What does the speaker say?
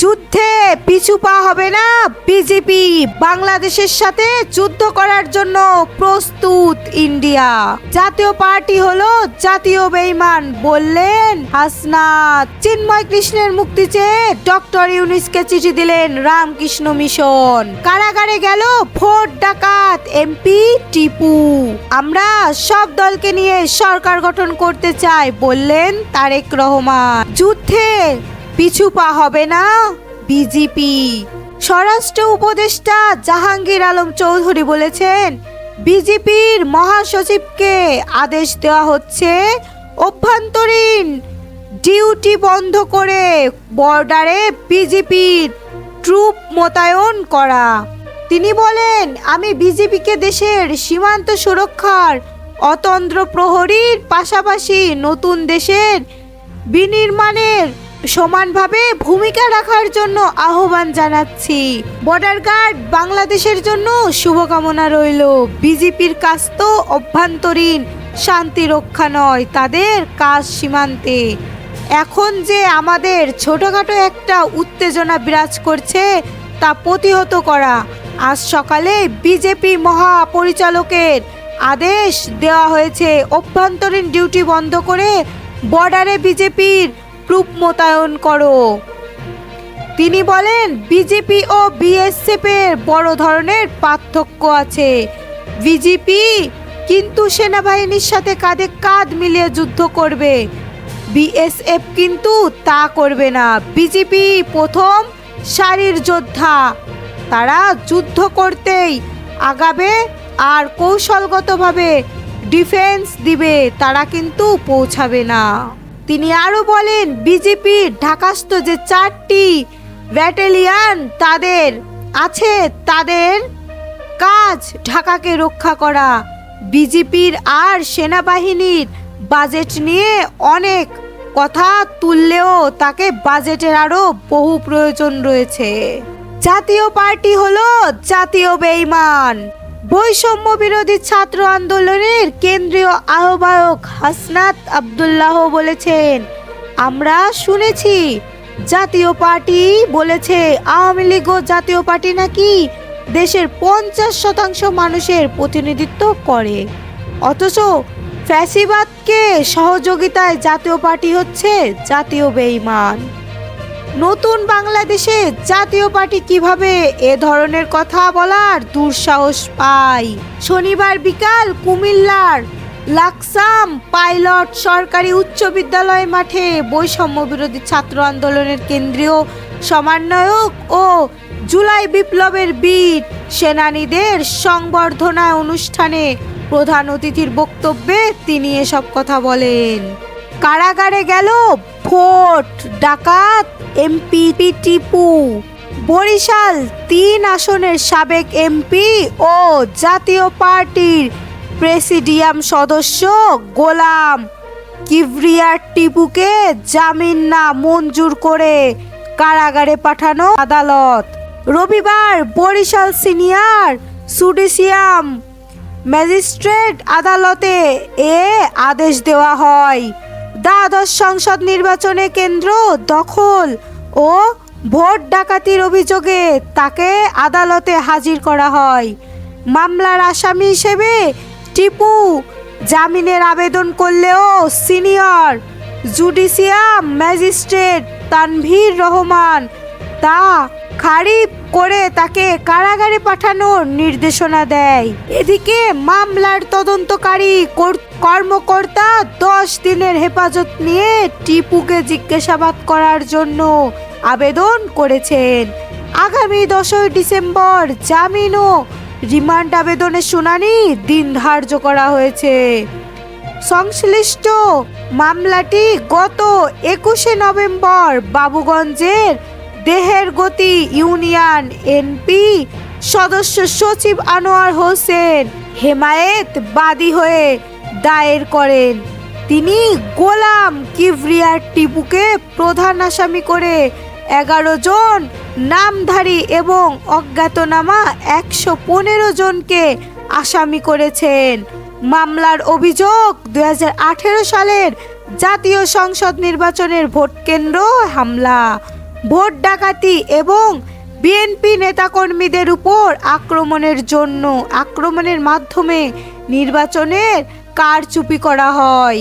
যুদ্ধে পিছু পা হবে না বিজেপি। বাংলাদেশের সাথে যুদ্ধ করার জন্য প্রস্তুত ইন্ডিয়া। জাতীয় পার্টি হলো জাতীয় বেইমান, বললেন হাসনাত। চিন্ময় কৃষ্ণের মুক্তি চেয়ে ডক্টর ইউনিসকে চিঠি দিলেন রামকৃষ্ণ মিশন। কারাগারে গেল ভোট ডাকাত এমপি টিপু। আমরা সব দলকে নিয়ে সরকার গঠন করতে চাই, বললেন তারেক রহমান। যুদ্ধে পিছু পা হবে না বিজেপি স্বরাষ্ট্র উপদেষ্টা জাহাঙ্গীর আলম চৌধুরী বলেছেন বিজেপির মহাসচিবকে আদেশ দেওয়া হচ্ছে অভ্যন্তরীণ ডিউটি বন্ধ করে বর্ডারে বিজেপির ট্রুপ মোতায়েন করা। তিনি বলেন, আমি বিজেপিকে দেশের সীমান্ত সুরক্ষার অতন্ত্র প্রহরীর পাশাপাশি নতুন দেশের বিনির্মাণের সমানভাবে ভূমিকা রাখার জন্য আহ্বান জানাচ্ছি। বর্ডার গার্ড বাংলাদেশের জন্য শুভকামনা রইল। বিজেপির কাজ তো অভ্যন্তরীণ, শান্তি রক্ষা নয়, তাদের কাজ সীমান্তে। এখন যে আমাদের ছোটখাটো একটা উত্তেজনা বিরাজ করছে, তা প্রতিহত করা। আজ সকালে বিজেপি মহাপরিচালকের আদেশ দেওয়া হয়েছে, অভ্যন্তরীণ ডিউটি বন্ধ করে বর্ডারে বিজেপির প্রুপ মোতায়েন করো। তিনি বলেন, বিজেপি ও বিএসএফ এর বড় ধরনের পার্থক্য আছে। বিজেপি কিন্তু সেনাবাহিনীর সাথে কাঁধে কাঁধ মিলিয়ে যুদ্ধ করবে। বিএসএফ কিন্তু তা করবে না। বিজেপি প্রথম সারির যোদ্ধা। তারা যুদ্ধ করতেই আগাবে আর কৌশলগতভাবে ডিফেন্স দিবে, তারা কিন্তু পৌঁছাবে না। তিনি আরও বলেন বিজেপির ঢাকাস্থ যে চারটি ব্যাটালিয়ান তাদের আছে, তাদের কাজ ঢাকাকে রক্ষা করা। বিজেপির আর সেনাবাহিনীর বাজেট নিয়ে অনেক কথা তুললেও তাকে বাজেটের আরও বহু প্রয়োজন রয়েছে। জাতীয় পার্টি হলো জাতীয় বেইমান। বৈষম্য বিরোধী ছাত্র আন্দোলনের কেন্দ্রীয় আহ্বায়ক হাসনাত আবদুল্লাহ বলেছেন, আমরা শুনেছি, জাতীয় পার্টি বলেছে, আওয়ামী লীগ ও জাতীয় পার্টি নাকি দেশের পঞ্চাশ শতাংশ মানুষের প্রতিনিধিত্ব করে। অথচ ফ্যাসিবাদকে সহযোগিতায় জাতীয় পার্টি হচ্ছে জাতীয় বেইমান। নতুন বাংলাদেশে জাতীয় পার্টি কীভাবে এ ধরনের কথা বলার দুঃসাহস পায়? শনিবার বিকাল কুমিল্লার লাকসাম পাইলট সরকারি উচ্চ বিদ্যালয় মাঠে বৈষম্য বিরোধী ছাত্র আন্দোলনের কেন্দ্রীয় সমন্বয়ক ও জুলাই বিপ্লবের বীর সেনানীদের সংবর্ধনা অনুষ্ঠানে প্রধান অতিথির বক্তব্যে তিনি এসব কথা বলেন। কারাগারে গেল ভোট, ডাকাত, এমপি টিপু। বরিশাল তিন আসনের সাবেক এমপি ও জাতীয় পার্টির প্রেসিডিয়াম সদস্য গোলাম কিভরিয়ার টিপুকে জামিন না মঞ্জুর করে কারাগারে পাঠানো আদালত। রবিবার বরিশাল সিনিয়র জুডিশিয়াম ম্যাজিস্ট্রেট আদালতে এ আদেশ দেওয়া হয়। দ্বাদশ সংসদ নির্বাচনে কেন্দ্র দখল ও ভোট ডাকাতির অভিযোগে তাকে আদালতে হাজির করা হয়। মামলার আসামি হিসেবে টিপু জামিনের আবেদন করলেও senior judicial magistrate Tanvir Rahman তা খারিপ করে তাকে কারাগারে পাঠানোর নির্দেশনা দেয়। এদিকে মামলার তদন্তকারী কর- কর্মকর্তা দশ দিনের হেফাজত নিয়ে টিপুকে জিজ্ঞাসাবাদ করার জন্য আবেদন করেছেন। আগামী দশই ডিসেম্বর জামিন ও রিমান্ড আবেদনের শুনানি দিন ধার্য করা হয়েছে। সংশ্লিষ্ট মামলাটি গত একুশে নভেম্বর বাবুগঞ্জের দেহের গতি ইউনিয়ন এনপি সদস্য সচিব আনোয়ার হোসেন হেমায়েত বাদী হয়ে দায়ের করেন। তিনি গোলাম কিভরিয়ার টিপুকে প্রধান আসামি করে এগারো জন নামধারী এবং অজ্ঞাতনামা একশো পনেরো জনকে আসামি করেছেন। মামলার অভিযোগ দু হাজার আঠেরো সালের জাতীয় সংসদ নির্বাচনের ভোট কেন্দ্র হামলা। ভোট ডাকাতি এবং বিএনপি নেতাকর্মীদের উপর আক্রমণের জন্য আক্রমণের মাধ্যমে নির্বাচনের কারচুপি করা হয়।